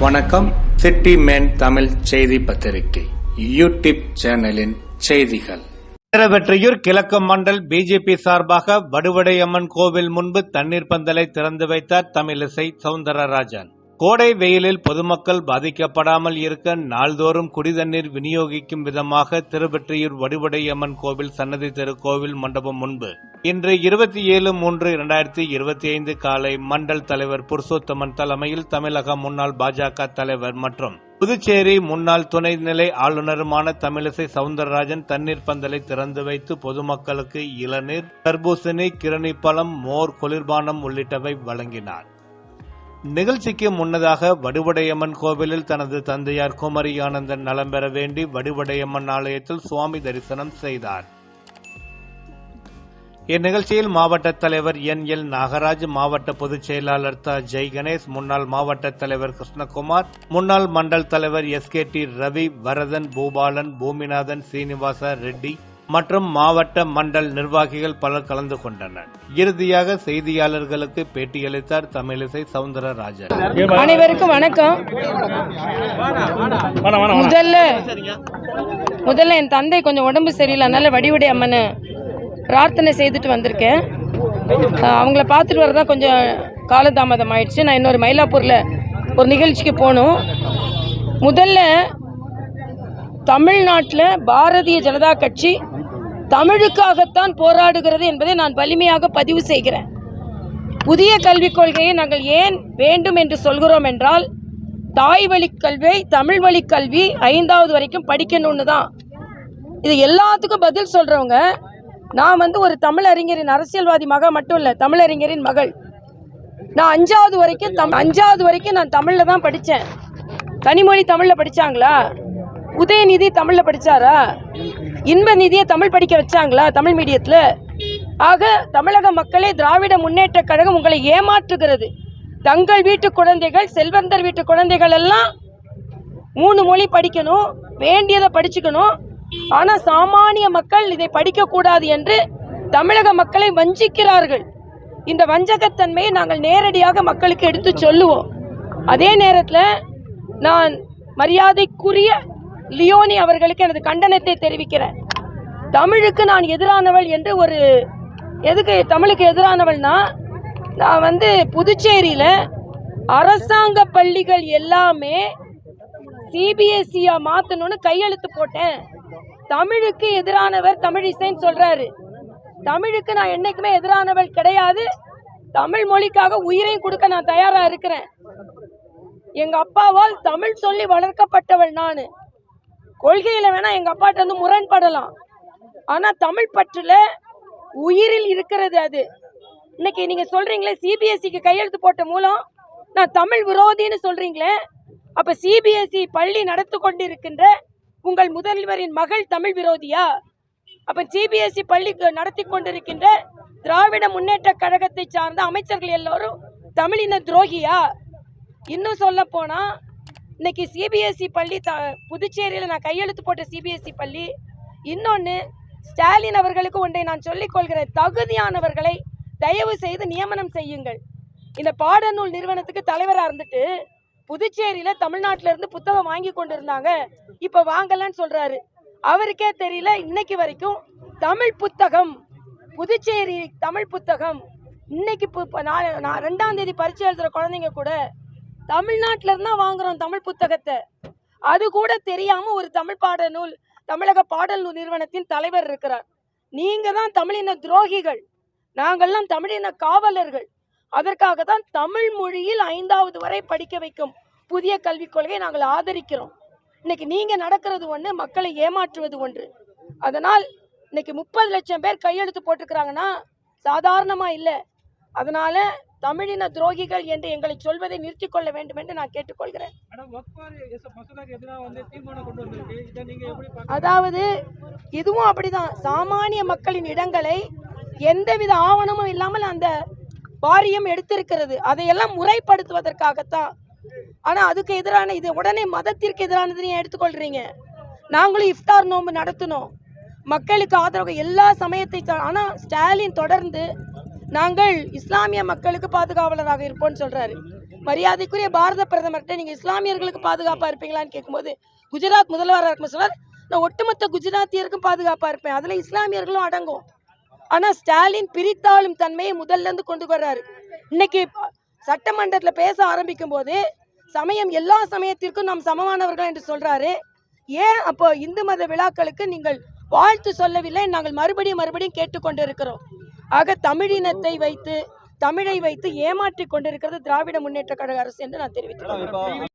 வணக்கம். City man Tamil செய்தி பத்திரிகை யூடியூப் சேனலின் செய்திகள். வீரவெற்றியூர் கிழக்கு மண்டல் பிஜேபி சார்பாக வடுவடையம்மன் கோவில் முன்பு தண்ணீர் பந்தலை திறந்து வைத்தார் தமிழிசை சவுந்தரராஜன். கோடை வெயிலில் பொதுமக்கள் பாதிக்கப்படாமல் இருக்க நாள்தோறும் குடிதண்ணீர் விநியோகிக்கும் விதமாக திருவெற்றியூர் வடுவடையம்மன் கோவில் சன்னதி திருக்கோவில் மண்டபம் முன்பு. இன்று இருபத்தி ஏழு மூன்று இரண்டாயிரத்தி இருபத்தி ஐந்து காலை மண்டல் தலைவர் புருஷோத்தமன் தலைமையில் தமிழக முன்னாள் பாஜக தலைவர் மற்றும் புதுச்சேரி முன்னாள் துணைநிலை ஆளுநருமான தமிழிசை சவுந்தரராஜன் தண்ணீர் பந்தலை திறந்து வைத்து பொதுமக்களுக்கு இளநீர் தர்பூசணி கிரணி பழம் மோர் குளிர்பானம் உள்ளிட்டவை வழங்கினார். நிகழ்ச்சிக்கு முன்னதாக வடுவடையம்மன் கோவிலில் தனது தந்தையார் குமரி ஆனந்தன் நலம் பெற வேண்டி வடுவடையம்மன் ஆலயத்தில் சுவாமி தரிசனம் செய்தார். இந்நிகழ்ச்சியில் மாவட்ட தலைவர் என் எல் நாகராஜ் மாவட்ட பொதுச் செயலாளர் த. ஜெய் கணேஷ் முன்னாள் மாவட்ட தலைவர் கிருஷ்ணகுமார் முன்னாள் மண்டல் தலைவர் S K T Ravi Varadhan Bhupalan Bhuminathan Srinivasa Reddy மற்றும் மாவட்ட மண்டல் நிர்வாகிகள் பலர் கலந்து கொண்டனர். இறுதியாக செய்தியாளர்களுக்கு பேட்டியளித்தார் தமிழிசை சவுந்தரராஜன். அனைவருக்கும் வணக்கம். முதல்ல முதல்ல என் தந்தை கொஞ்சம் உடம்பு சரியில்லை அதனால வடிவடி அம்மனை பிரார்த்தனை செய்துட்டு வந்திருக்கேன். அவங்கள பார்த்துட்டு வரதான் கொஞ்சம் காலதாமதம் ஆயிடுச்சு. நான் இன்னொரு மயிலாப்பூரில் ஒரு நிகழ்ச்சிக்கு போகணும் முதல்ல தமிழ்நாட்டில் பாரதிய ஜனதா கட்சி தமிழுக்காகத்தான் போராடுகிறது என்பதை நான் வலிமையாக பதிவு செய்கிறேன். புதிய கல்விக் கொள்கையை நாங்கள் ஏன் வேண்டும் என்று சொல்கிறோம் என்றால் தாய் வழி கல்வி தமிழ் வழிக் கல்வி ஐந்தாவது வரைக்கும் படிக்கணும்னு தான். இது எல்லாத்துக்கும் பதில் சொல்கிறவங்க நான் வந்து ஒரு தமிழறிஞரின் அரசியல்வாதி மக மட்டும் இல்லை தமிழறிஞரின் மகள். நான் அஞ்சாவது வரைக்கும் தம் அஞ்சாவது வரைக்கும் நான் தமிழில் தான் படித்தேன் கனிமொழி தமிழில் படித்தாங்களா உதயநிதி தமிழில் படித்தாரா இன்ப நிதியை தமிழ் படிக்க வச்சாங்களா தமிழ் மீடியத்தில்? ஆக தமிழக மக்களே திராவிட முன்னேற்ற கழகம் உங்களை ஏமாற்றுகிறது. தங்கள் வீட்டு குழந்தைகள் செல்வந்தர் வீட்டு குழந்தைகள் எல்லாம் மூணு மொழி படிக்கணும் வேண்டியதை படிச்சுக்கணும். ஆனால் சாமானிய மக்கள் இதை படிக்கக்கூடாது என்று தமிழக மக்களை வஞ்சிக்கிறார்கள். இந்த வஞ்சகத்தன்மையை நாங்கள் நேரடியாக மக்களுக்கு எடுத்து சொல்லுவோம். அதே நேரத்தில் நான் மரியாதைக்குரிய லியோனி அவர்களுக்கு எனது கண்டனத்தை தெரிவிக்கிறேன். தமிழுக்கு நான் எதிரானவள் என்று ஒரு எதுக்கு தமிழுக்கு எதிரானவள்னா நான் வந்து புதுச்சேரியில் அரசாங்க பள்ளிகள் எல்லாமே சிபிஎஸ்சியாக மாற்றணும்னு கையெழுத்து போட்டேன். தமிழுக்கு எதிரானவர் தமிழிசைன்னு சொல்கிறாரு தமிழுக்கு நான் என்றைக்குமே எதிரானவள் கிடையாது. தமிழ் மொழிக்காக உயிரையும் கொடுக்க நான் தயாராக இருக்கிறேன். எங்கள் அப்பாவால் தமிழ் சொல்லி வளர்க்கப்பட்டவள் நான். கொள்கையில வேணா எங்க அப்பாட்ட வந்து முரண்படலாம். ஆனா தமிழ் பற்றுல உயிரில் இருக்கிறது அது. இன்னைக்கு நீங்க சொல்றீங்களே சிபிஎஸ்சிக்கு கையெழுத்து போட்ட மூலம் நான் தமிழ் விரோதின்னு சொல்றீங்களே அப்ப சிபிஎஸ்இ பள்ளி நடத்து கொண்டிருக்கின்ற உங்கள் முதல்வரின் மகள் தமிழ் விரோதியா? அப்ப சிபிஎஸ்இ பள்ளி நடத்தி கொண்டிருக்கின்ற திராவிட முன்னேற்ற கழகத்தை சார்ந்த அமைச்சர்கள் எல்லோரும் தமிழின துரோகியா? இன்னும் சொல்ல போனா இன்னைக்கு சிபிஎஸ்இ பள்ளி த புதுச்சேரியில் நான் கையெழுத்து போட்ட சிபிஎஸ்இ பள்ளி இன்னொன்று ஸ்டாலின் அவர்களுக்கு ஒன்றை நான் சொல்லிக் கொள்கிறேன் தகுதியானவர்களை தயவு செய்து நியமனம் செய்யுங்கள். இந்த பாடநூல் நிறுவனத்துக்கு தலைவராக இருந்துட்டு புதுச்சேரியில் தமிழ்நாட்டிலேருந்து புத்தகம் வாங்கி கொண்டு இருந்தாங்க இப்போ வாங்கலன்னு சொல்கிறாரு அவருக்கே தெரியல இன்னைக்கு வரைக்கும் தமிழ் புத்தகம் புதுச்சேரி தமிழ் புத்தகம் இன்னைக்கு இப்போ நான் நான் ரெண்டாம் தேதி பரீட்சை எழுதுகிற குழந்தைங்க கூட தமிழ்நாட்டில இருந்தா வாங்குறோம் தமிழ் புத்தகத்தை. அது கூட தெரியாம ஒரு தமிழ் பாடநூல் தமிழக பாடல் நூல் நிறுவனத்தின் தலைவர் இருக்கிறார். நீங்க தான் தமிழின துரோகிகள். நாங்கள்லாம் தமிழின காவலர்கள். அதற்காக தான் தமிழ் மொழியில் ஐந்தாவது வரை படிக்க வைக்கும் புதிய கல்விக் கொள்கையை நாங்கள் ஆதரிக்கிறோம். இன்னைக்கு நீங்க நடக்கிறது ஒன்று மக்களை ஏமாற்றுவது ஒன்று. அதனால் இன்னைக்கு முப்பது லட்சம் பேர் கையெழுத்து போட்டிருக்கிறாங்கன்னா சாதாரணமா இல்லை. அதனால தமிழின துரோகிகள் என்று எங்களை சொல்வதை நிறுத்திக் கொள்ள வேண்டும் என்று நான் கேட்டுக்கொள்கிறேன். நீங்க அதாவது இதுவும் அப்படிதான். சாமானிய மக்களின் இடங்களை எந்தவித ஆவணமும் இல்லாமல் அந்த வாரியம் எடுத்திருக்கிறது. அதையெல்லாம் முறைப்படுத்துவதற்காகத்தான். ஆனா அதுக்கு எதிரான இது உடனே மதத்திற்கு எதிரானதுன்னு ஏன் எடுத்துக்கொள்றீங்க? நாங்களும் இஃப்தார் நோன்பு நடத்தினோம். மக்களுக்கு ஆதரவு எல்லா சமயத்தை சா- ஆனா ஸ்டாலின் தொடர்ந்து நாங்கள் இஸ்லாமிய மக்களுக்கு பாதுகாவலராக இருப்போம்னு சொல்கிறாரு மரியாதைக்குரிய பாரத பிரதமர்கிட்ட நீங்கள் இஸ்லாமியர்களுக்கு பாதுகாப்பாக இருப்பீங்களான்னு கேட்கும்போது குஜராத் முதல்வராக இருக்கும் சொன்னார் நான் ஒட்டுமொத்த குஜராத்தியருக்கும் பாதுகாப்பாக இருப்பேன். அதில் இஸ்லாமியர்களும் அடங்கும். ஆனால் ஸ்டாலின் பிரித்தாளும் தன்மையை முதல்ல இருந்து கொண்டு வர்றாரு. இன்னைக்கு சட்டமன்றத்தில் பேச ஆரம்பிக்கும் போது சமயம் எல்லா சமயத்திற்கும் நாம் சமமானவர்கள் என்று சொல்கிறாரு ஏன் அப்போ இந்து மத விழாக்களுக்கு நீங்கள் வாழ்த்து சொல்லவில்லை? நாங்கள் மறுபடியும் மறுபடியும் கேட்டுக்கொண்டு இருக்கிறோம் ஆக தமிழினத்தை வைத்து தமிழை வைத்து ஏமாற்றிக் கொண்டிருக்கிறது திராவிட முன்னேற்ற கழக அரசு என்று நான் தெரிவித்துள்ளேன்